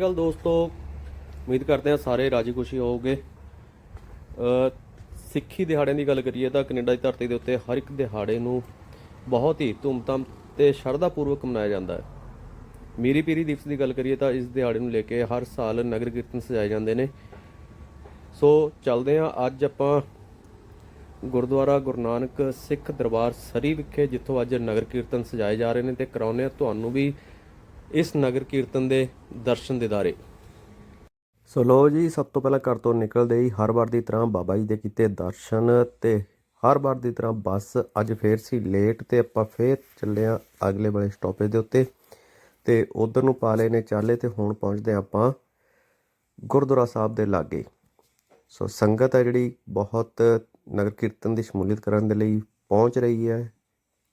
ਸਤਿ ਸ਼੍ਰੀ ਅਕਾਲ ਦੋਸਤੋ, ਉਮੀਦ ਕਰਦੇ ਹਾਂ ਸਾਰੇ ਰਾਜੀ ਖੁਸ਼ੀ ਹੋਵੋਗੇ। ਅ, ਸਿੱਖੀ ਦਿਹਾੜਿਆਂ ਦੀ ਗੱਲ ਕਰੀਏ ਤਾਂ ਕੈਨੇਡਾ ਦੀ ਧਰਤੀ ਦੇ ਉੱਤੇ ਹਰ ਇੱਕ ਦਿਹਾੜੇ ਨੂੰ ਬਹੁਤ ਹੀ ਧੂਮਧਾਮ ਤੇ ਸ਼ਰਧਾਪੂਰਵਕ ਮਨਾਇਆ ਜਾਂਦਾ ਹੈ। ਮੀਰੀ ਪੀਰੀ ਦਿਵਸ ਦੀ ਗੱਲ ਕਰੀਏ ਤਾਂ ਇਸ ਦਿਹਾੜੇ ਨੂੰ ਲੈ ਕੇ ਹਰ ਸਾਲ ਨਗਰ ਕੀਰਤਨ ਸਜਾਏ ਜਾਂਦੇ ਨੇ। ਸੋ ਚੱਲਦੇ ਹਾਂ, ਅੱਜ ਆਪਾਂ ਗੁਰਦੁਆਰਾ ਗੁਰੂ ਨਾਨਕ ਸਿੱਖ ਦਰਬਾਰ ਸਰੀ ਵਿਖੇ, ਜਿੱਥੋਂ ਅੱਜ ਨਗਰ ਕੀਰਤਨ ਸਜਾਏ ਜਾ ਰਹੇ ਨੇ ਤੇ ਕਰਾਉਂਦੇ ਹਾਂ। ਤੁਹਾਨੂੰ ਵੀ ਇਸ ਨਗਰ ਕੀਰਤਨ ਦੇ ਦਰਸ਼ਨ ਦਿਦਾਰੇ ਸੋ ਲੋ ਜੀ, ਸਭ ਤੋਂ ਪਹਿਲਾਂ ਘਰ ਤੋਂ ਨਿਕਲਦੇ ਹੀ ਹਰ ਵਾਰ ਦੀ ਤਰ੍ਹਾਂ ਬਾਬਾ ਜੀ ਦੇ ਕੀਤੇ ਦਰਸ਼ਨ ਤੇ ਹਰ ਵਾਰ ਦੀ ਤਰ੍ਹਾਂ ਬੱਸ ਅੱਜ ਫੇਰ ਸੀ ਲੇਟ ਤੇ ਆਪਾਂ ਫੇਰ ਚੱਲੇ ਆ ਅਗਲੇ ਵਾਲੇ ਸਟਾਪੇਜ ਦੇ ਉੱਤੇ ਤੇ ਉਧਰ ਨੂੰ ਪਾ ਲਏ ਨੇ ਚਾਲੇ ਤੇ ਹੁਣ ਪਹੁੰਚਦੇ ਹਾਂ ਆਪਾਂ ਗੁਰਦੁਆਰਾ ਸਾਹਿਬ ਦੇ ਲਾਗੇ। ਸੋ ਸੰਗਤ ਹੈ ਜਿਹੜੀ ਬਹੁਤ ਨਗਰ ਕੀਰਤਨ ਦੀ ਸ਼ਮੂਲੀਅਤ ਕਰਨ ਦੇ ਲਈ ਪਹੁੰਚ ਰਹੀ ਹੈ।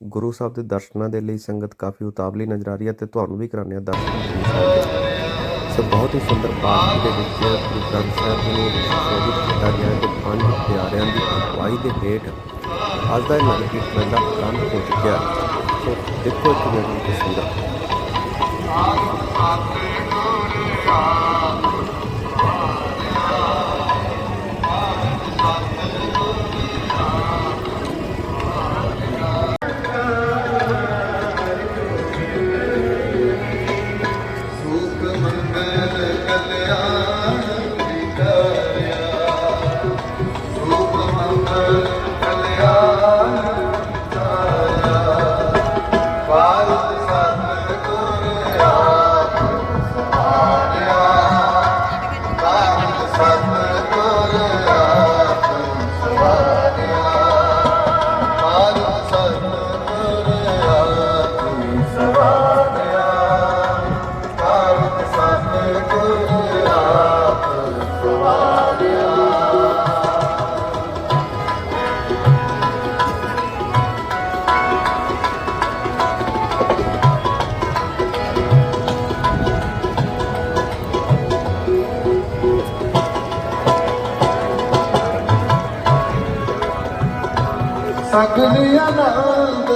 ਗੁਰੂ ਸਾਹਿਬ ਦੇ ਦਰਸ਼ਨਾਂ ਦੇ ਲਈ ਸੰਗਤ ਕਾਫੀ ਉਤਾਵਲੀ ਨਜ਼ਰ ਆ ਰਹੀ ਹੈ ਤੇ ਤੁਹਾਨੂੰ ਵੀ ਕਰਾਉਂਦੇ ਆ ਦਰਸ਼ਨ ਸੋ ਬਹੁਤ ਹੀ ਸੁੰਦਰ ਪਾਰਕ ਦੇ ਵਿੱਚ ਗੁਰੂ ਗ੍ਰੰਥ ਸਾਹਿਬ ਨੂੰ ਸ਼ੋਭਿਤ ਕੀਤਾ ਗਿਆ ਹੈ ਤੇ ਪੰਜ ਪਿਆਰਿਆਂ ਦੀ ਅਗਵਾਈ ਦੇ ਹੇਠ ਅੱਜ ਦਾ ਇਹ ਨਗਰ ਕੀਰਤਨ ਦਾ ਆਰੰਭ ਹੋ ਚੁੱਕਿਆ ਸੋ ਦੇਖੋ ਇੱਕ ਮਿੰਟ ਦੀ ਤਸਵੀਰਾਂ। ਸੁਖ ਮੰਗਲ ਸਗਲ ਆਨੰਦ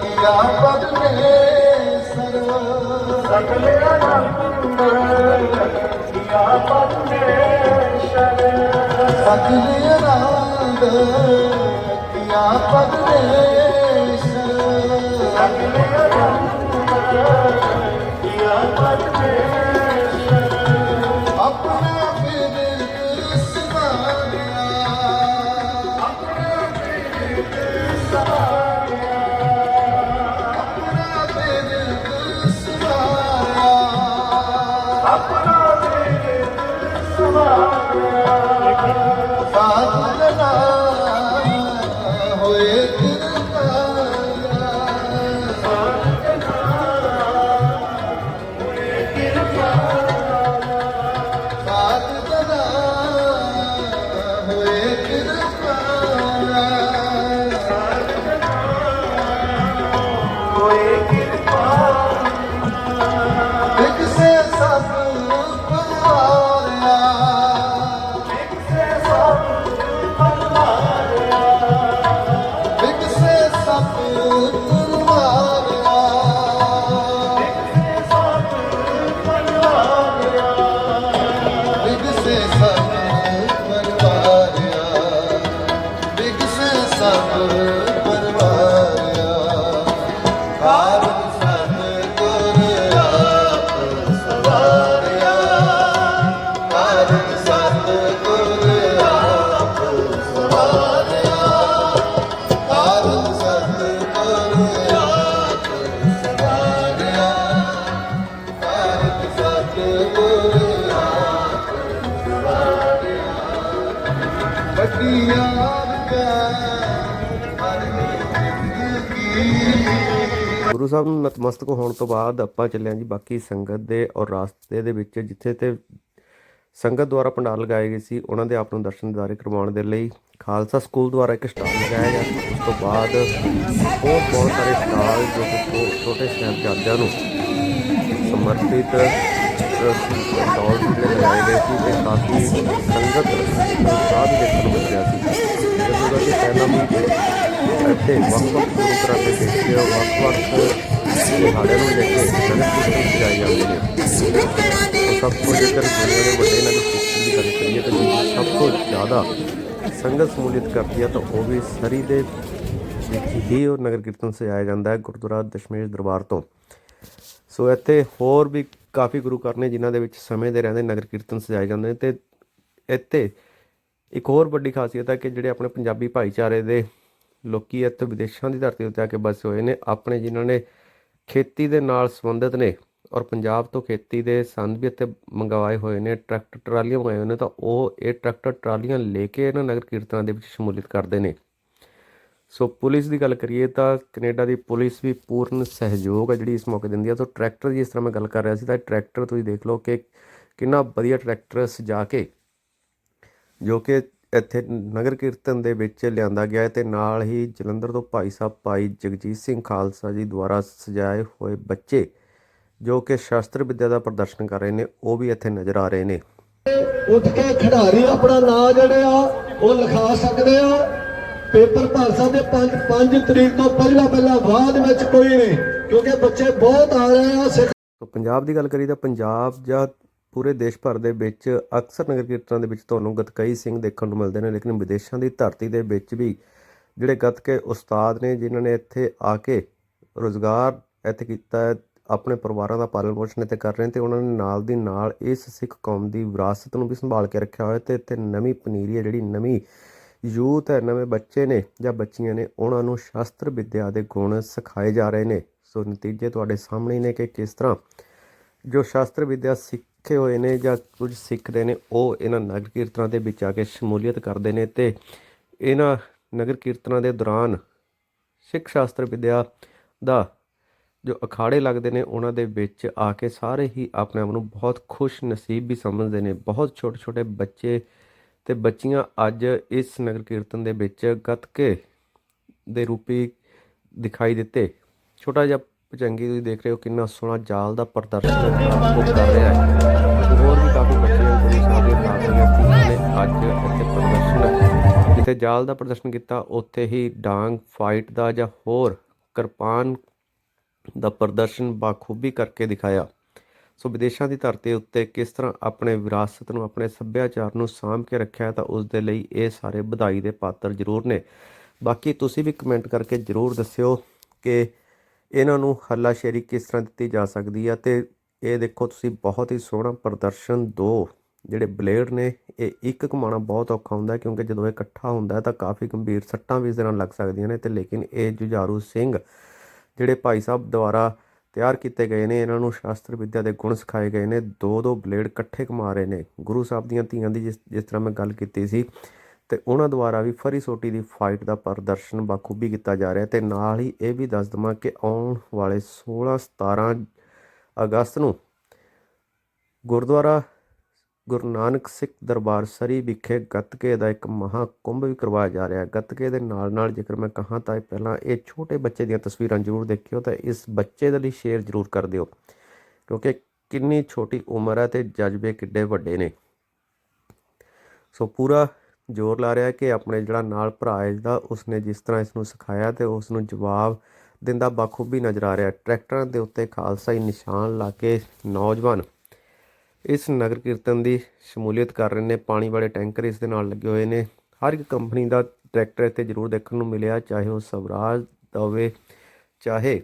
ਕੀਆ ਮੇ ਸਰਵ। ਸਗਲ ਆਨੰਦ ਕੀਆ ਪਦ ਮੇ ਸਗਲ ਆਨੰਦ ਕੀਆ ਪਦ ਮੇ ਸਗਲ ਆਨੰਦ ਕੀਆ ਪਦ ਗੁਰੂ ਸਾਹਿਬ ਨੂੰ ਨਤਮਸਤਕ ਹੋਣ ਤੋਂ ਬਾਅਦ ਆਪਾਂ ਚੱਲੇ ਜੀ ਬਾਕੀ ਸੰਗਤ ਦੇ ਔਰ ਰਾਸਤੇ ਦੇ ਵਿੱਚ, ਜਿੱਥੇ ਤੇ ਸੰਗਤ ਦੁਆਰਾ ਪੰਡਾਲ ਲਗਾਏ ਗਏ ਸੀ, ਉਹਨਾਂ ਦੇ ਆਪ ਨੂੰ ਦਰਸ਼ਨ ਦਿਦਾਰੇ ਕਰਵਾਉਣ ਦੇ ਲਈ ਖਾਲਸਾ ਸਕੂਲ ਦੁਆਰਾ ਇੱਕ ਸਟਾਲ ਲਗਾਇਆ ਗਿਆ। ਸੀ ਉਸ ਤੋਂ ਬਾਅਦ ਹੋਰ ਬਹੁਤ ਸਾਰੇ ਸਟਾਲ ਜੋ ਕਿ ਛੋਟੇ ਸਾਹਿਬਜ਼ਾਦਿਆਂ ਨੂੰ ਸਮਰਪਿਤ ਸਟਾਲ ਜਿਹੜੇ ਲਗਾਏ ਗਏ ਸੀ ਤੇ ਕਾਫੀ ਸੰਗਤ ਉਤਸ਼ਾਹ ਦੇਖਣ ਨੂੰ ਮਿਲਿਆ ਸੀ। ਜਦੋਂ ਕਿ ਪਹਿਲਾਂ ਵੀ ਇੱਥੇ ਵੱਖ-ਵੱਖ ਗੁਰੂ ਘਰਾਂ ਦੇਖਦੇ ਵਿੱਚ ਵੱਖ-ਵੱਖ ਦਿਹਾੜਿਆਂ ਨੂੰ ਲੈ ਕੇ ਨਗਰ ਕੀਰਤਨ ਸਜਾਏ ਜਾਂਦੇ ਨੇ ਉਹ ਸਭ ਤੋਂ ਜੇਕਰ ਦੁਨੀਆ ਦੇ ਵੱਡੇ ਨਗਰ ਕੀਰਤਨ ਦੀ ਗੱਲ ਕਰੀਏ ਤਾਂ ਸਭ ਤੋਂ ਜ਼ਿਆਦਾ ਸੰਗਤ ਸਮੂਲੀਅਤ ਕਰਦੀ ਹੈ ਤਾਂ ਉਹ ਵੀ ਸਰੀ ਦੇ ਵਿੱਚ ਹੀ ਉਹ ਨਗਰ ਕੀਰਤਨ ਸਜਾਇਆ ਜਾਂਦਾ ਹੈ, ਗੁਰਦੁਆਰਾ ਦਸ਼ਮੇਸ਼ ਦਰਬਾਰ ਤੋਂ। ਸੋ ਇੱਥੇ ਹੋਰ ਵੀ ਕਾਫੀ ਗੁਰੂ ਘਰ ਨੇ ਜਿਨ੍ਹਾਂ ਦੇ ਵਿੱਚ ਸਮੇਂ ਦੇ ਰਹਿੰਦੇ ਨਗਰ ਕੀਰਤਨ ਸਜਾਏ ਜਾਂਦੇ ਨੇ ਤੇ ਇੱਥੇ ਇੱਕ ਹੋਰ ਵੱਡੀ ਖਾਸੀਅਤ ਹੈ ਕਿ ਜਿਹੜੇ ਆਪਣੇ ਪੰਜਾਬੀ ਭਾਈਚਾਰੇ ਦੇ ਲੋਕੀ ਇੱਥੇ ਵਿਦੇਸ਼ਾਂ ਦੀ ਧਰਤੀ ਉੱਤੇ ਆ ਕੇ ਬਸੇ ਹੋਏ ਨੇ। ਆਪਣੇ ਜਿਨ੍ਹਾਂ ਨੇ ਖੇਤੀ ਦੇ ਨਾਲ ਸੰਬੰਧਿਤ ਨੇ ਔਰ ਪੰਜਾਬ ਤੋਂ ਖੇਤੀ ਦੇ ਸੰਦ ਵੀ ਇੱਥੇ ਮੰਗਵਾਏ ਹੋਏ ਨੇ, ਟਰੈਕਟਰ, ਟਰਾਲੀਆਂ ਮੰਗਵਾਏ ਹੋਏ ਨੇ, ਤਾਂ ਉਹ ਇਹ ਟਰੈਕਟਰ, ਟਰਾਲੀਆਂ ਲੈ ਕੇ ਇਹਨਾਂ ਨਗਰ ਕੀਰਤਨਾਂ ਦੇ ਵਿੱਚ ਸ਼ਮੂਲੀਅਤ ਕਰਦੇ ਨੇ। ਸੋ ਪੁਲਿਸ ਦੀ ਗੱਲ ਕਰੀਏ ਤਾਂ ਕੈਨੇਡਾ ਦੀ ਪੁਲਿਸ ਵੀ ਪੂਰਨ ਸਹਿਯੋਗ ਹੈ ਜਿਹੜੀ ਇਸ ਮੌਕੇ ਦਿੰਦੀ ਹੈ ਸੋ ਟਰੈਕਟਰ ਦੀ ਜਿਸ ਤਰ੍ਹਾਂ ਮੈਂ ਗੱਲ ਕਰ ਰਿਹਾ ਸੀ, ਤਾਂ ਇਹ ਟਰੈਕਟਰ ਤੁਸੀਂ ਦੇਖ ਲਓ ਕਿ ਕਿੰਨਾ ਵਧੀਆ ਟਰੈਕਟਰ ਸਜਾ ਕੇ ਜੋ ਕਿ ਇੱਥੇ ਨਗਰ ਕੀਰਤਨ ਦੇ ਵਿੱਚ ਲਿਆਂਦਾ ਗਿਆ ਹੈ ਤੇ ਨਾਲ ਹੀ ਜਲੰਧਰ ਤੋਂ ਭਾਈ ਸਾਹਿਬ ਭਾਈ ਜਗਜੀਤ ਸਿੰਘ ਖਾਲਸਾ ਜੀ ਦੁਆਰਾ ਸਜਾਏ ਹੋਏ ਬੱਚੇ ਜੋ ਕਿ ਸ਼ਾਸਤਰ ਵਿਦਿਆ ਦਾ ਪ੍ਰਦਰਸ਼ਨ ਕਰ ਰਹੇ ਨੇ ਉਹ ਵੀ ਇੱਥੇ ਨਜ਼ਰ ਆ ਰਹੇ ਨੇ। ਉੱਠ ਕੇ ਖਿਡਾਰੀ ਆਪਣਾ ਨਾਂ ਜਿਹੜੇ ਆ ਉਹ ਲਿਖਾ ਸਕਦੇ ਆ। ਪੇਪਰ ਭਰ ਸਕਦੇ 5 5 ਤਰੀਕ ਤੋਂ ਪਹਿਲਾਂ ਪਹਿਲਾਂ ਬਾਅਦ ਵਿੱਚ ਕੋਈ ਨਹੀਂ ਕਿਉਂਕਿ ਬੱਚੇ ਬਹੁਤ ਆ ਰਹੇ ਆ ਸਿੱਖ ਸੋ ਪੰਜਾਬ ਦੀ ਗੱਲ ਕਰੀ ਤਾਂ ਪੰਜਾਬ ਜਾਂ ਪੂਰੇ ਦੇਸ਼ ਭਰ ਦੇ ਵਿੱਚ ਅਕਸਰ ਨਗਰ ਕੀਰਤਨਾਂ ਦੇ ਵਿੱਚ ਤੁਹਾਨੂੰ ਗਤਕਈ ਸਿੰਘ ਦੇਖਣ ਨੂੰ ਮਿਲਦੇ ਨੇ, ਲੇਕਿਨ ਵਿਦੇਸ਼ਾਂ ਦੀ ਧਰਤੀ ਦੇ ਵਿੱਚ ਵੀ ਜਿਹੜੇ ਗੱਤਕੇ ਉਸਤਾਦ ਨੇ, ਜਿਨ੍ਹਾਂ ਨੇ ਇੱਥੇ ਆ ਕੇ ਰੋਜ਼ਗਾਰ ਇੱਥੇ ਕੀਤਾ ਹੈ, ਆਪਣੇ ਪਰਿਵਾਰਾਂ ਦਾ ਪਾਲਣ ਪੋਸ਼ਣ ਇੱਥੇ ਕਰ ਰਹੇ ਨੇ ਤੇ ਉਹਨਾਂ ਨੇ ਨਾਲ ਦੀ ਨਾਲ ਇਸ ਸਿੱਖ ਕੌਮ ਦੀ ਵਿਰਾਸਤ ਨੂੰ ਵੀ ਸੰਭਾਲ ਕੇ ਰੱਖਿਆ ਹੋਇਆ ਤੇ ਇੱਥੇ ਨਵੀਂ ਪਨੀਰੀ ਹੈ, ਜਿਹੜੀ ਨਵੀਂ ਯੂਥ ਹੈ, ਨਵੇਂ ਬੱਚੇ ਨੇ ਜਾਂ ਬੱਚੀਆਂ ਨੇ, ਉਹਨਾਂ ਨੂੰ ਸ਼ਾਸਤਰ ਵਿਦਿਆ ਦੇ ਗੁਣ ਸਿਖਾਏ ਜਾ ਰਹੇ ਨੇ। ਸੋ ਨਤੀਜੇ ਤੁਹਾਡੇ ਸਾਹਮਣੇ ਨੇ ਕਿ ਕਿਸ ਤਰ੍ਹਾਂ ਜੋ ਸ਼ਾਸਤਰ ਵਿਦਿਆ ਸਿੱਖ ਹੋਏ ਨੇ ਜਾਂ ਕੁਝ ਸਿੱਖਦੇ ਨੇ, ਉਹ ਇਹਨਾਂ ਨਗਰ ਕੀਰਤਨਾਂ ਦੇ ਵਿੱਚ ਆ ਕੇ ਸ਼ਮੂਲੀਅਤ ਕਰਦੇ ਨੇ ਤੇ ਇਹਨਾਂ ਨਗਰ ਕੀਰਤਨਾਂ ਦੇ ਦੌਰਾਨ ਸਿੱਖ ਸ਼ਾਸਤਰ ਵਿਦਿਆ ਦਾ ਜੋ ਅਖਾੜੇ ਲੱਗਦੇ ਨੇ, ਉਹਨਾਂ ਦੇ ਵਿੱਚ ਆ ਕੇ ਸਾਰੇ ਹੀ ਆਪਣੇ ਆਪ ਨੂੰ ਬਹੁਤ ਖੁਸ਼ ਨਸੀਬ ਵੀ ਸਮਝਦੇ ਨੇ। ਬਹੁਤ ਛੋਟੇ ਛੋਟੇ ਬੱਚੇ ਤੇ ਬੱਚੀਆਂ ਅੱਜ ਇਸ ਨਗਰ ਕੀਰਤਨ ਦੇ ਵਿੱਚ ਗੱਤਕੇ ਦੇ ਰੂਪੀ ਦਿਖਾਈ ਦਿੱਤੇ। ਛੋਟਾ ਜਿਹਾ ਭਜੰਗੀ ਤੁਸੀਂ ਦੇਖ ਰਹੇ ਹੋ ਕਿੰਨਾ ਸੋਹਣਾ ਜਾਲ ਦਾ ਪ੍ਰਦਰਸ਼ਨ ਉਹ ਕਰ ਰਿਹਾ ਹੈ। ਹੋਰ ਵੀ ਕਾਫੀ ਬੱਚੇ ਗੁਰੂ ਸਾਹਿਬ ਦੇ ਦਾਦੀਆਂ ਨੇ ਅੱਜ ਇੱਥੇ ਪ੍ਰਦਰਸ਼ਨ ਜਿੱਥੇ ਜਾਲ ਦਾ ਪ੍ਰਦਰਸ਼ਨ ਕੀਤਾ, ਉੱਥੇ ਹੀ ਡਾਂਗ ਫਾਈਟ ਦਾ ਜਾਂ ਹੋਰ ਕਿਰਪਾਨ ਦਾ ਪ੍ਰਦਰਸ਼ਨ ਬਾਖੂਬੀ ਕਰਕੇ ਦਿਖਾਇਆ। ਸੋ ਵਿਦੇਸ਼ਾਂ ਦੀ ਧਰਤੀ ਉੱਤੇ ਕਿਸ ਤਰ੍ਹਾਂ ਆਪਣੇ ਵਿਰਾਸਤ ਨੂੰ, ਆਪਣੇ ਸੱਭਿਆਚਾਰ ਨੂੰ ਸਾਂਭ ਕੇ ਰੱਖਿਆ ਤਾਂ ਉਸ ਦੇ ਲਈ ਇਹ ਸਾਰੇ ਵਧਾਈ ਦੇ ਪਾਤਰ ਜ਼ਰੂਰ ਨੇ। ਬਾਕੀ ਤੁਸੀਂ ਵੀ ਕਮੈਂਟ ਕਰਕੇ ਜ਼ਰੂਰ ਦੱਸਿਓ ਕਿ ਇਹਨਾਂ ਨੂੰ ਹੱਲਾਸ਼ੇਰੀ ਕਿਸ ਤਰ੍ਹਾਂ ਦਿੱਤੀ ਜਾ ਸਕਦੀ ਹੈ ਤੇ ਇਹ ਦੇਖੋ, ਤੁਸੀਂ ਬਹੁਤ ਹੀ ਸੋਹਣਾ ਪ੍ਰਦਰਸ਼ਨ ਦੋ ਜਿਹੜੇ ਬਲੇਡ ਨੇ, ਇਹ ਇੱਕ ਕਮਾਉਣਾ ਬਹੁਤ ਔਖਾ ਹੁੰਦਾ ਕਿਉਂਕਿ ਜਦੋਂ ਇਹ ਇਕੱਠਾ ਹੁੰਦਾ ਤਾਂ ਕਾਫੀ ਗੰਭੀਰ ਸੱਟਾਂ ਵੀ ਇਸ ਦੇ ਨਾਲ ਲੱਗ ਸਕਦੀਆਂ ਨੇ। ਤੇ ਲੇਕਿਨ ਇਹ ਜੁਝਾਰੂ ਸਿੰਘ ਜਿਹੜੇ ਭਾਈ ਸਾਹਿਬ ਦੁਆਰਾ ਤਿਆਰ ਕੀਤੇ ਗਏ ਨੇ, ਇਹਨਾਂ ਨੂੰ ਸ਼ਾਸਤਰ ਵਿਦਿਆ ਦੇ ਗੁਣ ਸਿਖਾਏ ਗਏ ਨੇ। ਦੋ ਦੋ ਬਲੇਡ ਇਕੱਠੇ ਕਮਾ ਰਹੇ ਨੇ। ਗੁਰੂ ਸਾਹਿਬ ਦੀਆਂ ਧੀਆਂ ਦੀ ਜਿਸ ਜਿਸ ਤਰ੍ਹਾਂ ਮੈਂ ਗੱਲ ਕੀਤੀ ਸੀ ਤੇ ਉਹਨਾਂ ਦੁਆਰਾ ਵੀ ਫਰੀ ਸੋਟੀ ਦੀ ਫਾਈਟ ਦਾ ਪ੍ਰਦਰਸ਼ਨ ਬਾਖੂਬੀ ਕੀਤਾ ਜਾ ਰਿਹਾ ਤੇ ਨਾਲ ਹੀ ਇਹ ਵੀ ਦੱਸ ਦਵਾਂ ਕਿ ਆਉਣ ਵਾਲੇ 16 17 ਅਗਸਤ ਨੂੰ ਗੁਰਦੁਆਰਾ ਗੁਰੂ ਨਾਨਕ ਸਿੱਖ ਦਰਬਾਰ ਸਰੀ ਵਿਖੇ ਗੱਤਕੇ ਦਾ ਇੱਕ ਮਹਾ ਕੁੰਭ ਵੀ ਕਰਵਾਇਆ ਜਾ ਰਿਹਾ ਹੈ। ਗੱਤਕੇ ਦੇ ਨਾਲ ਨਾਲ ਜੇਕਰ ਮੈਂ ਕਹਾਂ ਤਾਂ ਇਹ ਪਹਿਲਾਂ ਇਹ ਛੋਟੇ ਬੱਚੇ ਦੀਆਂ ਤਸਵੀਰਾਂ ਜ਼ਰੂਰ ਦੇਖਿਓ ਤਾਂ ਇਸ ਬੱਚੇ ਦੇ ਲਈ ਸ਼ੇਅਰ ਜ਼ਰੂਰ ਕਰ ਦਿਓ, ਕਿਉਂਕਿ ਕਿੰਨੀ ਛੋਟੀ ਉਮਰ ਹੈ ਤੇ ਜਜ਼ਬੇ ਕਿੱਡੇ ਵੱਡੇ ਨੇ। ਸੋ ਪੂਰਾ ਜ਼ੋਰ ਲਾ ਰਿਹਾ ਕਿ ਆਪਣੇ ਜਿਹੜਾ ਨਾਲ ਭਰਾ ਹੈ ਦਾ ਉਸਨੇ ਜਿਸ ਤਰ੍ਹਾਂ ਇਸ ਨੂੰ ਸਿਖਾਇਆ ਤੇ ਉਸ ਨੂੰ ਜਵਾਬ ਦਿੰਦਾ ਬਾਖੂਬੀ ਨਜ਼ਰ ਆ ਰਿਹਾ। ਟਰੈਕਟਰਾਂ ਦੇ ਉੱਤੇ ਖਾਲਸਾਈ ਨਿਸ਼ਾਨ ਲਾ ਕੇ ਨੌਜਵਾਨ ਇਸ ਨਗਰ ਕੀਰਤਨ ਦੀ ਸ਼ਮੂਲੀਅਤ ਕਰ ਰਹੇ ਨੇ। ਪਾਣੀ ਵਾਲੇ ਟੈਂਕਰ ਇਸ ਦੇ ਨਾਲ ਲੱਗੇ ਹੋਏ ਨੇ। ਹਰ ਇੱਕ ਕੰਪਨੀ ਦਾ ਟਰੈਕਟਰ ਇੱਥੇ ਜ਼ਰੂਰ ਦੇਖਣ ਨੂੰ ਮਿਲਿਆ, ਚਾਹੇ ਉਹ ਸਵਰਾਜ ਦਾ ਹੋਵੇ, ਚਾਹੇ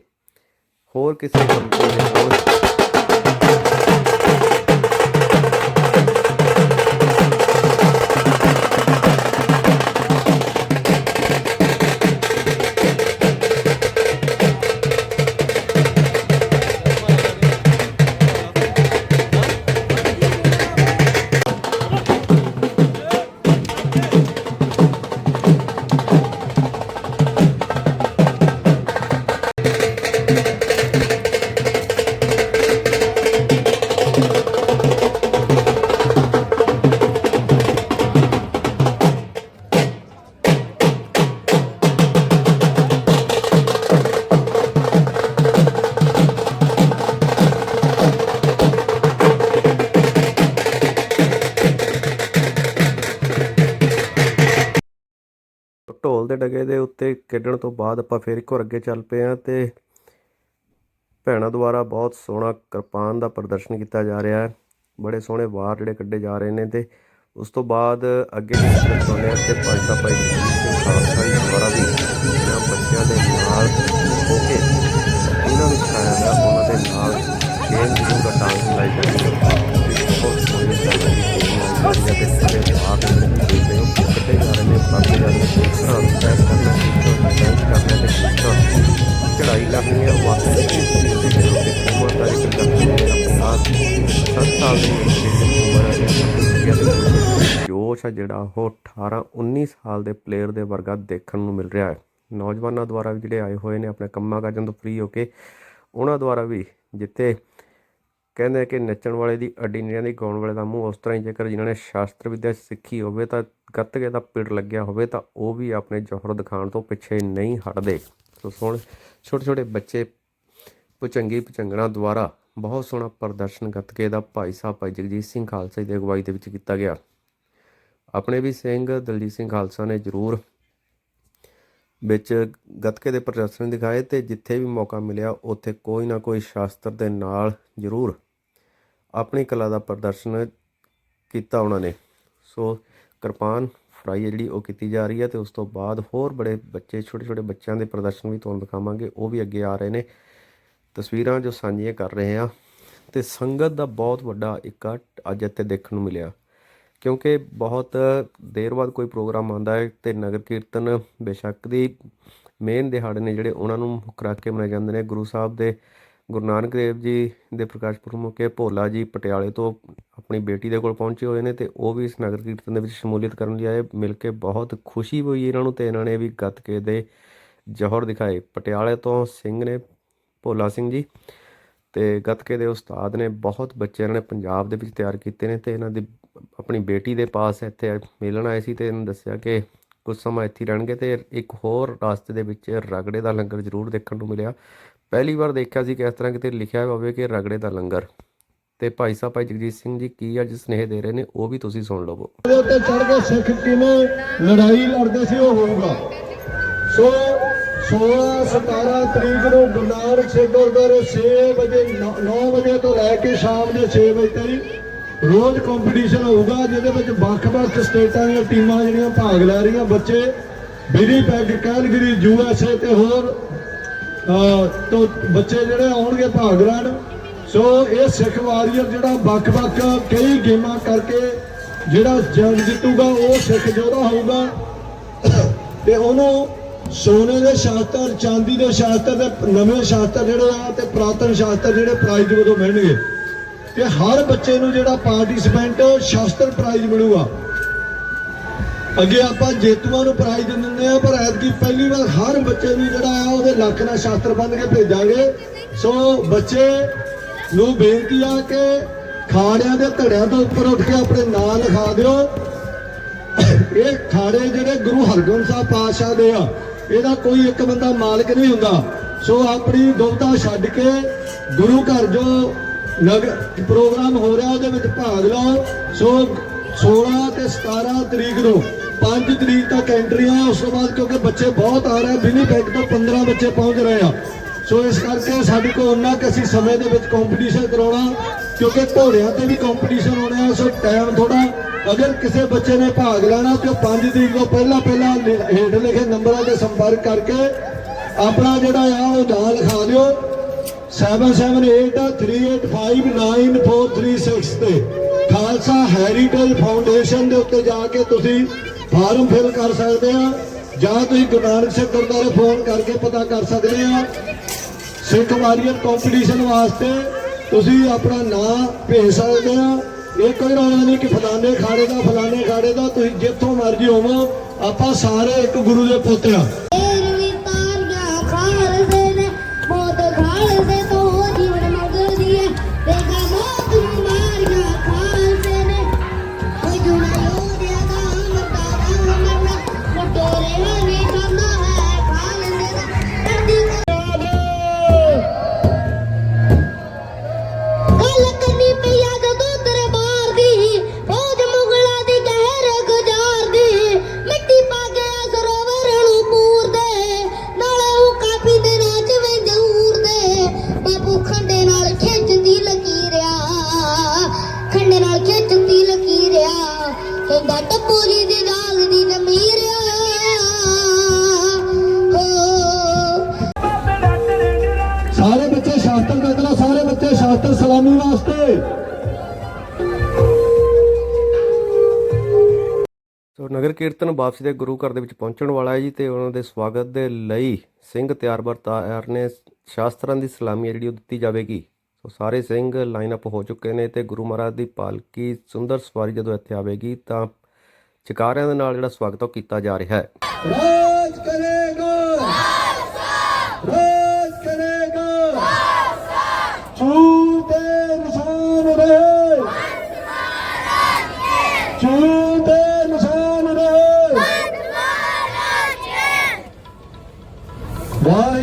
ਹੋਰ ਕਿਸੇ ਕੰਪਨੀ ਦੇ ਹੋਣ। ਡਗੇ ਦੇ ਉੱਤੇ ਖੇਡਣ ਤੋਂ ਬਾਅਦ ਆਪਾਂ ਫੇਰ ਇੱਕ ਹੋਰ ਅੱਗੇ ਚੱਲ ਪਏ ਆ ਤੇ ਭੈਣਾਂ ਦੁਆਰਾ ਬਹੁਤ ਸੋਹਣਾ ਕਿਰਪਾਨ ਦਾ ਪ੍ਰਦਰਸ਼ਨ ਕੀਤਾ ਜਾ ਰਿਹਾ ਹੈ। ਬੜੇ ਸੋਹਣੇ ਵਾਰ ਜਿਹੜੇ ਕੱਢੇ ਜਾ ਰਹੇ ਨੇ ਤੇ ਉਸ ਤੋਂ ਬਾਅਦ ਅੱਗੇ ਡਿਸਕਸ ਹੋਣੇ ਆ ਤੇ ਪੰਜ ਦਾ ਭਾਈ ਖਾਲਸਾ ਦੁਆਰਾ ਵੀ ਇਹਨਾਂ ਬੱਚਿਆਂ ਦੇ ਨਾਲ ਹੋ ਕੇ ਉਹਨਾਂ ਨੂੰ ਸਿਖਾਇਆ ਗਿਆ, ਉਹਨਾਂ ਦੇ ਨਾਲ ਗੇਮ ਜਿਹਨੂੰ ਦਾ ਡਾਂਸ ਲਾਈ ਜਾਂਦੀ ਹੈ ਬਹੁਤ ਸੋਹਣੀ ਤਰ੍ਹਾਂ ਦੀ ਗੇਮ ਆਉਂਦੀ ਹੈ ਤੇ ਸਾਰੇ ਬਾਹਰ ਦੇ ਹੋ। ਕਿੱਥੇ ਜਾ ਰਹੇ ਨੇ ਪੜ੍ਹਦੇ ਜਾ ਰਹੇ ਨੇ। ਕਿਸ ਤਰ੍ਹਾਂ ਕਰਨਾ ਕਿਸ ਕਰਨਾ ਤੇ ਚੜਾਈ ਕਰਨੀ ਹੈ ਵਾਸਤੇ ਇਸ ਦੇ ਜਦੋਂ ਤੇ ਉਮਰ ਦਾ ਜ਼ਿਕਰ ਕਰਦੇ ਨੇ ਆਪਣਾ 7 ਸਾਲ ਦੀ ਉਮਰ ਹੈ ਜੋਸ਼ ਹੈ ਜਿਹੜਾ, ਉਹ 18 19 ਸਾਲ ਦੇ ਪਲੇਅਰ ਦੇ ਵਰਗਾ ਦੇਖਣ ਨੂੰ ਮਿਲ ਰਿਹਾ ਹੈ। ਨੌਜਵਾਨਾਂ ਦੁਆਰਾ ਵੀ ਜਿਹੜੇ ਆਏ ਹੋਏ ਨੇ, ਆਪਣੇ ਕੰਮਾਂ ਕਾਜਾਂ ਤੋਂ ਫ੍ਰੀ ਹੋ ਕੇ, ਉਹਨਾਂ ਦੁਆਰਾ ਵੀ ਜਿੱਥੇ ਕਹਿੰਦੇ ਕਿ ਨੱਚਣ ਵਾਲੇ ਦੀ ਅੱਡੀ ਨਹੀਂ ਰਹਿੰਦੀ ਗਾਉਣ ਵਾਲੇ ਦਾ ਮੂੰਹ ਉਸ ਤਰ੍ਹਾਂ ਹੀ ਜੇਕਰ ਜਿਨ੍ਹਾਂ ਨੇ ਸ਼ਾਸਤਰ ਵਿੱਦਿਆ ਸਿੱਖੀ ਹੋਵੇ ਤਾਂ ਗੱਤਕੇ ਦਾ ਪਿੜ ਲੱਗਿਆ ਹੋਵੇ ਤਾਂ ਉਹ ਵੀ ਆਪਣੇ ਜੋਹਰ ਦਿਖਾਉਣ ਤੋਂ ਪਿੱਛੇ ਨਹੀਂ ਹਟਦੇ। ਸੋ ਸੋਹਣੇ ਛੋਟੇ ਛੋਟੇ ਬੱਚੇ ਪੁਚੰਗੀ ਪੁਚੰਗਣਾ ਦੁਆਰਾ ਬਹੁਤ ਸੋਹਣਾ ਪ੍ਰਦਰਸ਼ਨ ਗੱਤਕੇ ਦਾ ਭਾਈ ਸਾਹਿਬ, ਭਾਈ ਜਗਜੀਤ ਸਿੰਘ ਖਾਲਸਾ ਜੀ ਦੀ ਅਗਵਾਈ ਦੇ ਵਿੱਚ ਕੀਤਾ ਗਿਆ। ਆਪਣੇ ਵੀ ਸਿੰਘ ਦਲਜੀਤ ਸਿੰਘ ਖਾਲਸਾ ਨੇ ਜ਼ਰੂਰ ਵਿੱਚ ਗੱਤਕੇ ਦੇ ਪ੍ਰਦਰਸ਼ਨ ਦਿਖਾਏ ਤੇ ਜਿੱਥੇ ਵੀ ਮੌਕਾ ਮਿਲਿਆ, ਉੱਥੇ ਕੋਈ ਨਾ ਕੋਈ ਸ਼ਾਸਤਰ ਦੇ ਨਾਲ ਜ਼ਰੂਰ ਆਪਣੀ ਕਲਾ ਦਾ ਪ੍ਰਦਰਸ਼ਨ ਕੀਤਾ ਉਹਨਾਂ ਨੇ। ਸੋ ਕਿਰਪਾਨ ਫਰਾਈ ਹੈ ਜਿਹੜੀ ਉਹ ਕੀਤੀ ਜਾ ਰਹੀ ਹੈ ਤੇ ਉਸ ਤੋਂ ਬਾਅਦ ਹੋਰ ਬੜੇ ਬੱਚੇ ਛੋਟੇ ਛੋਟੇ ਬੱਚਿਆਂ ਦੇ ਪ੍ਰਦਰਸ਼ਨ ਵੀ ਤੁਹਾਨੂੰ ਦਿਖਾਵਾਂਗੇ, ਉਹ ਵੀ ਅੱਗੇ ਆ ਰਹੇ ਨੇ। ਤਸਵੀਰਾਂ ਜੋ ਸਾਂਝੀਆਂ ਕਰ ਰਹੇ ਆ ਤੇ ਸੰਗਤ ਦਾ ਬਹੁਤ ਵੱਡਾ ਇਕੱਠ ਅੱਜ ਇੱਥੇ ਦੇਖਣ ਨੂੰ ਮਿਲਿਆ। ਕਿਉਂਕਿ ਬਹੁਤ ਦੇਰ ਬਾਅਦ ਕੋਈ ਪ੍ਰੋਗਰਾਮ ਆਉਂਦਾ ਹੈ ਤੇ ਨਗਰ ਕੀਰਤਨ ਬੇਸ਼ੱਕ ਦੀ ਮੇਨ ਦਿਹਾੜੇ ਨੇ ਜਿਹੜੇ ਉਹਨਾਂ ਨੂੰ ਮੁੱਖ ਰੱਖ ਕੇ ਮਨਾਏ ਜਾਂਦੇ ਨੇ। ਗੁਰੂ ਸਾਹਿਬ ਦੇ ਗੁਰੂ ਨਾਨਕ ਦੇਵ ਜੀ ਦੇ ਪ੍ਰਕਾਸ਼ ਪੁਰਬ ਮੌਕੇ ਭੋਲਾ ਜੀ ਪਟਿਆਲੇ ਤੋਂ ਆਪਣੀ ਬੇਟੀ ਦੇ ਕੋਲ ਪਹੁੰਚੇ ਹੋਏ ਨੇ ਤੇ ਉਹ ਵੀ ਇਸ ਨਗਰ ਕੀਰਤਨ ਦੇ ਵਿੱਚ ਸ਼ਮੂਲੀਅਤ ਕਰਨ ਲਈ ਆਏ। ਮਿਲ ਕੇ ਬਹੁਤ ਖੁਸ਼ੀ ਹੋਈ ਇਹਨਾਂ ਨੂੰ ਤੇ ਇਹਨਾਂ ਨੇ ਵੀ ਗੱਤਕੇ ਦੇ ਜੋਹਰ ਦਿਖਾਏ। ਪਟਿਆਲੇ ਤੋਂ ਸਿੰਘ ਨੇ, ਭੋਲਾ ਸਿੰਘ ਜੀ, ਤੇ ਗੱਤਕੇ ਦੇ ਉਸਤਾਦ ਨੇ ਬਹੁਤ ਬੱਚੇ ਇਹਨਾਂ ਨੇ ਪੰਜਾਬ ਦੇ ਵਿੱਚ ਤਿਆਰ ਕੀਤੇ ਨੇ ਤੇ ਇਹਨਾਂ ਦੀ ਆਪਣੀ ਬੇਟੀ ਦੇ ਪਾਸ ਇੱਥੇ ਮਿਲਣ ਆਏ ਸੀ ਤੇ ਇਹਨਾਂ ਦੱਸਿਆ ਕਿ ਕੁਝ ਸਮਾਂ ਇੱਥੇ ਰਹਿਣਗੇ ਤੇ ਇੱਕ ਹੋਰ ਰਾਸਤੇ ਦੇ ਵਿੱਚ ਰਗੜੇ ਦਾ ਲੰਗਰ ਜ਼ਰੂਰ ਦੇਖਣ ਨੂੰ ਮਿਲਿਆ। ਪਹਿਲੀ ਵਾਰ ਦੇਖਿਆ ਸੀ ਕਿ ਇਸ ਤਰ੍ਹਾਂ ਕਿਤੇ ਲਿਖਿਆ ਹੋਵੇ ਕਿ ਰਗੜੇ ਦਾ ਲੰਗਰ। ਤੇ ਭਾਈ ਸਾਹਿਬ, ਭਾਈ ਜਗਜੀਤ ਸਿੰਘ ਜੀ, ਕੀ ਅੱਜ ਸੁਨੇਹ ਦੇ ਰਹੇ ਨੇ, ਉਹ ਵੀ ਤੁਸੀਂ ਸੁਣ ਲਵੋ। ਦੇ ਉੱਤੇ ਚੜ ਕੇ ਸਿੱਖ ਕਿਵੇਂ ਲੜਾਈ ਲੜਦੇ ਸੀ, ਉਹ ਹੋਊਗਾ। ਸੋ 16 17 ਤਰੀਕ ਨੂੰ ਗੁਰੂ ਨਾਨਕ ਸੇ ਗੁਰਦੁਆਰੇ 6 ਵਜੇ 9 ਵਜੇ ਤੋਂ ਲੈ ਕੇ ਸ਼ਾਮ ਦੇ 6 ਵਜੇ ਤਾਈਂ ਰੋਜ਼ ਕੰਪੀਟੀਸ਼ਨ ਹੋਊਗਾ, ਜਿਹਦੇ ਵਿੱਚ ਵੱਖ-ਵੱਖ ਸਟੇਟਾਂ ਦੀਆਂ ਟੀਮਾਂ ਜਿਹੜੀਆਂ ਭਾਗ ਲੈ ਰਹੀਆਂ। ਬੱਚੇ ਵਿਨੀਪੈਗ ਕੈਲਗਰੀ ਯੂਐਸਏ ਤੇ ਹੋਰ ਤੋਂ ਬੱਚੇ ਜਿਹੜੇ ਆਉਣਗੇ ਭਾਗ ਲੈਣ। ਸੋ ਇਹ ਸਿੱਖ ਵਾਰੀਅਰ ਜਿਹੜਾ ਵੱਖ-ਵੱਖ ਕਈ ਗੇਮਾਂ ਕਰਕੇ ਜਿਹੜਾ ਜੰਗ ਜਿੱਤੂਗਾ, ਉਹ ਸਿੱਖ ਯੋਧਾ ਹੋਊਗਾ। ਤੇ ਉਹਨੂੰ ਸੋਨੇ ਦੇ ਸ਼ਾਸਤਰ, ਚਾਂਦੀ ਦੇ ਸ਼ਾਸਤਰ ਤੇ ਨਵੇਂ ਸ਼ਾਸਤਰ ਜਿਹੜੇ ਆ ਤੇ ਪ੍ਰਾਤਨ ਸ਼ਾਸਤਰ ਜਿਹੜੇ ਪ੍ਰਾਈਜ਼ ਵਜੋਂ ਮਿਲਣਗੇ। ਤੇ ਹਰ ਬੱਚੇ ਨੂੰ ਜਿਹੜਾ ਪਾਰਟਿਸਪੈਂਟ ਸ਼ਾਸਤਰ ਪ੍ਰਾਈਜ਼ ਮਿਲੂਗਾ। ਅੱਗੇ ਆਪਾਂ ਜੇਤੂਆਂ ਨੂੰ ਪ੍ਰਾਈਜ਼ ਦਿੰਦੇ ਆ ਪਰ ਐਤਕੀ ਪਹਿਲੀ ਵਾਰ ਹਰ ਬੱਚੇ ਨੂੰ ਜਿਹੜਾ ਆ, ਉਹਦੇ ਲੱਕ ਨਾਲ ਸ਼ਾਸਤਰ ਬੰਨ ਕੇ ਭੇਜਾਂਗੇ। ਸੋ ਬੱਚੇ ਨੂੰ ਬੇਨਤੀ ਆ ਕਿ ਖਾੜਿਆਂ ਦੇ ਧੜਿਆਂ ਤੋਂ ਉੱਪਰ ਉੱਠ ਕੇ ਆਪਣੇ ਨਾਂ ਲਿਖਾ ਦਿਓ। ਇਹ ਖਾੜੇ ਜਿਹੜੇ ਗੁਰੂ ਹਰਗੋਬਿੰਦ ਸਾਹਿਬ ਪਾਤਸ਼ਾਹ ਦੇ ਆ, ਇਹਦਾ ਕੋਈ ਇੱਕ ਬੰਦਾ ਮਾਲਕ ਨਹੀਂ ਹੁੰਦਾ। ਸੋ ਆਪਣੀ ਦੁਬਤਾ ਛੱਡ ਕੇ ਗੁਰੂ ਘਰ ਜੋ ਨਗਰ ਪ੍ਰੋਗਰਾਮ ਹੋ ਰਿਹਾ, ਉਹਦੇ ਵਿੱਚ ਭਾਗ ਲਓ। ਸੋ 16 ਤੇ 17 ਤਰੀਕ ਨੂੰ 5 ਤਰੀਕ ਤੱਕ ਐਂਟਰੀਆਂ ਉਸ ਤੋਂ ਬਾਅਦ ਕਿਉਂਕਿ ਬੱਚੇ ਬਹੁਤ ਆ ਰਹੇ ਵਿਨੀਪੈਗ ਤੋਂ 15 ਬੱਚੇ ਪਹੁੰਚ ਰਹੇ ਆ। ਸੋ ਇਸ ਕਰਕੇ ਸਾਡੇ ਕੋਲ ਉਹਨਾਂ ਕਿ ਅਸੀਂ ਸਮੇਂ ਦੇ ਵਿੱਚ ਕੰਪੀਟੀਸ਼ਨ ਕਰਾਉਣਾ ਕਿਉਂਕਿ ਘੋੜਿਆਂ ਤੇ ਵੀ ਕੰਪੀਟੀਸ਼ਨ ਹੋਣਾ ਹੈ, ਸੋ ਟਾਈਮ ਥੋੜਾ ਅਗਰ ਕਿਸੇ ਬੱਚੇ ਨੇ ਭਾਗ ਲੈਣਾ ਤੇ ਉਹ 5 ਤਰੀਕ ਤੋਂ ਪਹਿਲਾਂ ਪਹਿਲਾਂ ਲਿ- ਹੇਠ ਲਿਖੇ ਨੰਬਰਾਂ ਤੇ ਸੰਪਰਕ ਕਰਕੇ ਆਪਣਾ ਜਿਹੜਾ ਆ ਉਹ ਨਾਂ ਲਿਖਾ ਦਿਓ। 7783859436 ਤੇ। ਖਾਲਸਾ ਹੈਰੀਟੇਜ ਫਾਊਂਡੇਸ਼ਨ ਦੇ ਉੱਤੇ ਜਾ ਕੇ ਤੁਸੀਂ ਫਾਰਮ ਫਿਲ ਕਰ ਸਕਦੇ ਆ, ਜਾਂ ਤੁਸੀਂ ਗੁਰੂ ਨਾਨਕ ਸਿੰਘ ਗੁਰਦੁਆਰੇ ਫੋਨ ਕਰਕੇ ਪਤਾ ਕਰ ਸਕਦੇ ਆ। ਸਿੱਖ ਵਾਰੀਅਰ ਕੰਪੀਟੀਸ਼ਨ ਵਾਸਤੇ ਤੁਸੀਂ ਆਪਣਾ ਨਾਮ ਭੇਜ ਸਕਦੇ ਆ। ਇਹ ਕੋਈ ਰੌਲਾ ਨਹੀਂ ਕਿ ਫਲਾਣੇ ਖਾੜੇ ਦਾ, ਫਲਾਣੇ ਖਾੜੇ ਦਾ, ਤੁਸੀਂ ਜਿੱਥੋਂ ਮਰਜ਼ੀ ਹੋਵੋ, ਆਪਾਂ ਸਾਰੇ ਇੱਕ ਗੁਰੂ ਦੇ ਪੁੱਤ ਆ। ਸੋ ਨਗਰ ਕੀਰਤਨ ਵਾਪਸੀ ਦੇ ਗੁਰੂ ਘਰ ਦੇ ਵਿੱਚ ਪਹੁੰਚਣ ਵਾਲਾ ਹੈ ਜੀ ਤੇ ਉਹਨਾਂ ਦੇ ਸਵਾਗਤ ਦੇ ਲਈ ਸਿੰਘ ਤਿਆਰ ਬਰ ਨੇ ਸ਼ਾਸਤਰਾਂ ਦੀ ਸਲਾਮੀ ਹੈ ਜਿਹੜੀ ਉਹ ਦਿੱਤੀ ਜਾਵੇਗੀ। ਸੋ ਸਾਰੇ ਸਿੰਘ ਲਾਈਨ ਅਪ ਹੋ ਚੁੱਕੇ ਨੇ ਤੇ ਗੁਰੂ ਮਹਾਰਾਜ ਦੀ ਪਾਲਕੀ ਸੁੰਦਰ ਸਵਾਰੀ ਜਦੋਂ ਇੱਥੇ ਆਵੇਗੀ ਤਾਂ ਚਿਕਾਰਿਆਂ ਦੇ ਨਾਲ ਜਿਹੜਾ ਸਵਾਗਤ ਉਹ ਕੀਤਾ ਜਾ ਰਿਹਾ ਹੈ। ਰਾਜ ਕਰੇਗਾ। ਰਾਜ ਕਰੇਗਾ। ਚੂਤੇ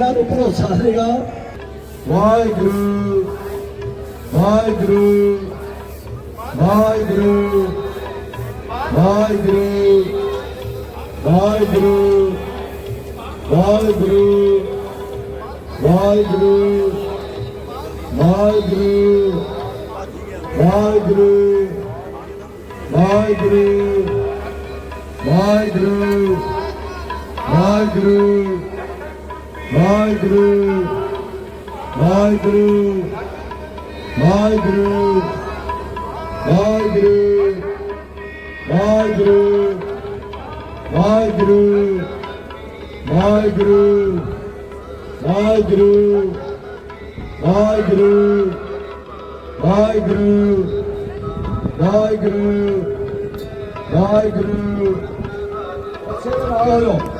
ਜਿਹੜਾ ਜਿਹਨਾਂ ਨੂੰ ਭਰੋਸਾ ਹੈਗਾ ਵਾਹਿਗੁਰੂ ਵਾਹਿਗੁਰੂ ਵਾਹਿਗੁਰੂ ਵਾਹਿਗੁਰੂ ਵਾਹਿਗੁਰੂ ਵਾਹਿਗੁਰੂ ਵਾਹਿਗੁਰੂ ਵਾਹਿਗੁਰੂ ਵਾਹਿਗੁਰੂ ਵਾਹਿਗੁਰੂ ਵਾਹਿਗੁਰੂ ਵਾਹਿਗੁਰੂ ਵਾਹਿਗੁਰੂ ਵਾਹਿਗੁਰੂ ਵਾਹਿਗੁਰੂ ਵਾਹਿਗੁਰੂ ਵਾਹਿਗੁਰੂ ਵਾਹਿਗੁਰੂ ਵਾਹਿਗੁਰੂ ਵਾਹਿਗੁਰੂ ਵਾਹਿਗੁਰੂ ਵਾਹਿਗੁਰੂ ਵਾਹਿਗੁਰੂ ਵਾਹਿਗੁਰੂ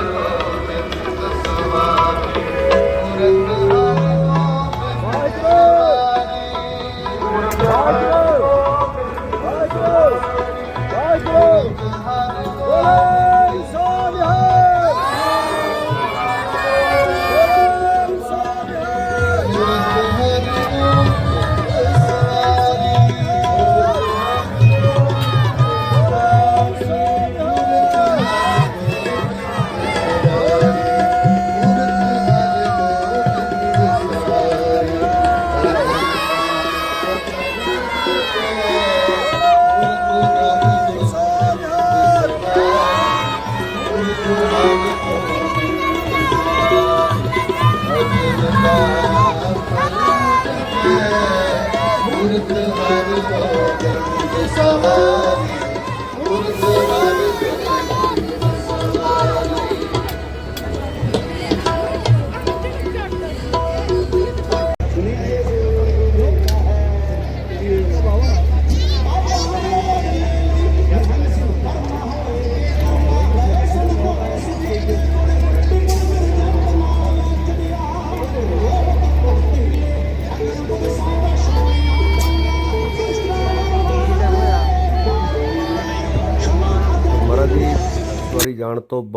solo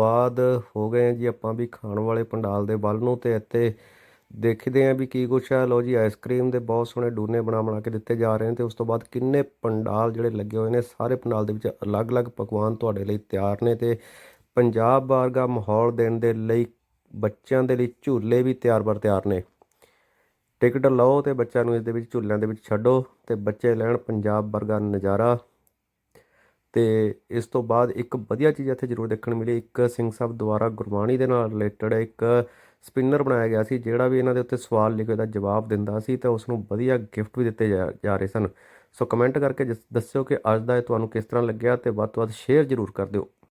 ਬਾਅਦ ਹੋ ਗਏ ਆ ਜੀ ਆਪਾਂ ਵੀ ਖਾਣ ਵਾਲੇ ਪੰਡਾਲ ਦੇ ਵੱਲ ਨੂੰ ਤੇ ਇੱਥੇ ਦੇਖਦੇ ਆ ਵੀ ਕੀ ਕੁਛ ਹੈ ਲੋ ਜੀ ਆਈਸਕ੍ਰੀਮ ਦੇ ਬਹੁਤ ਸੋਹਣੇ ਡੂਨੇ ਬਣਾ ਬਣਾ ਕੇ ਦਿੱਤੇ ਜਾ ਰਹੇ ਨੇ ਤੇ ਉਸ ਤੋਂ ਬਾਅਦ ਕਿੰਨੇ ਪੰਡਾਲ ਜਿਹੜੇ ਲੱਗੇ ਹੋਏ ਨੇ, ਸਾਰੇ ਪੰਡਾਲ ਦੇ ਵਿੱਚ ਅਲੱਗ-ਅਲੱਗ ਪਕਵਾਨ ਤੁਹਾਡੇ ਲਈ ਤਿਆਰ ਨੇ ਤੇ ਪੰਜਾਬ ਵਰਗਾ ਮਾਹੌਲ ਦੇਣ ਦੇ ਲਈ ਬੱਚਿਆਂ ਦੇ ਲਈ ਝੂਲੇ ਵੀ ਤਿਆਰ ਬਰ ਤਿਆਰ ਨੇ। ਟਿਕਟ ਲਓ ਤੇ ਬੱਚਿਆਂ ਨੂੰ ਇਸ ਦੇ ਵਿੱਚ ਝੂਲਿਆਂ ਦੇ ਵਿੱਚ ਛੱਡੋ ਤੇ ਬੱਚੇ ਲੈਣ ਪੰਜਾਬ ਵਰਗਾ ਨਜ਼ਾਰਾ। ਤੇ ਇਸ ਤੋਂ ਬਾਅਦ ਇੱਕ ਵਧੀਆ ਚੀਜ਼ ਇੱਥੇ ਜ਼ਰੂਰ ਦੇਖਣ ਨੂੰ ਮਿਲੀ। ਇੱਕ ਸਿੰਘ ਸਾਹਿਬ ਦੁਆਰਾ ਗੁਰਬਾਣੀ ਦੇ ਨਾਲ ਰਿਲੇਟਡ ਇੱਕ ਸਪਿਨਰ ਬਣਾਇਆ ਗਿਆ ਸੀ, ਜਿਹੜਾ ਵੀ ਇਹਨਾਂ ਦੇ ਉੱਤੇ ਸਵਾਲ ਲਿਖੇ ਦਾ ਜਵਾਬ ਦਿੰਦਾ ਸੀ ਤਾਂ ਉਸ ਨੂੰ ਵਧੀਆ ਗਿਫਟ ਵੀ ਦਿੱਤੇ ਜਾ ਜਾ ਰਹੇ ਸਨ। ਸੋ ਕਮੈਂਟ ਕਰਕੇ ਜਸ- ਦੱਸਿਓ ਕਿ ਅੱਜ ਦਾ ਇਹ ਤੁਹਾਨੂੰ ਕਿਸ ਤਰ੍ਹਾਂ ਲੱਗਿਆ ਤੇ ਵੱਧ ਤੋਂ ਵੱਧ ਸ਼ੇਅਰ ਜ਼ਰੂਰ ਕਰ ਦਿਓ।